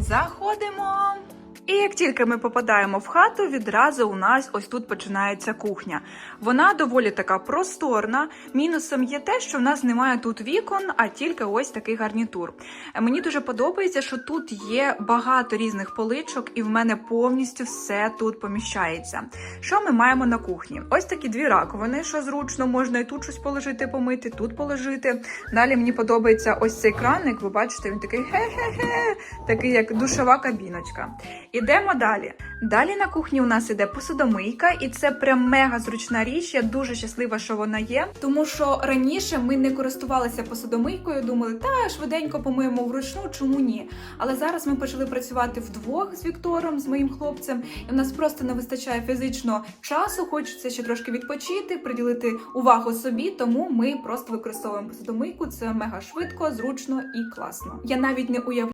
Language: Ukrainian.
Заходимо. І як тільки ми попадаємо в хату, відразу у нас ось тут починається кухня. Вона доволі така просторна. Мінусом є те, що в нас немає тут вікон, а тільки ось такий гарнітур. Мені дуже подобається, що тут є багато різних поличок, і в мене повністю все тут поміщається. Що ми маємо на кухні? Ось такі дві раковини, що зручно, можна і тут щось положити, помити, тут положити. Далі мені подобається ось цей краник. Ви бачите, він такий хе-хе-хе, такий як душова кабіночка. Ідемо далі. Далі на кухні у нас іде посудомийка, і це прям мега зручна річ. Я дуже щаслива, що вона є. Тому що раніше ми не користувалися посудомийкою, думали, та швиденько помиємо вручну, чому ні? Але зараз ми почали працювати вдвох з Віктором, з моїм хлопцем, і в нас просто не вистачає фізично часу. Хочеться ще трошки відпочити, приділити увагу собі. Тому ми просто використовуємо посудомийку. Це мега швидко, зручно і класно. Я навіть не уявляю.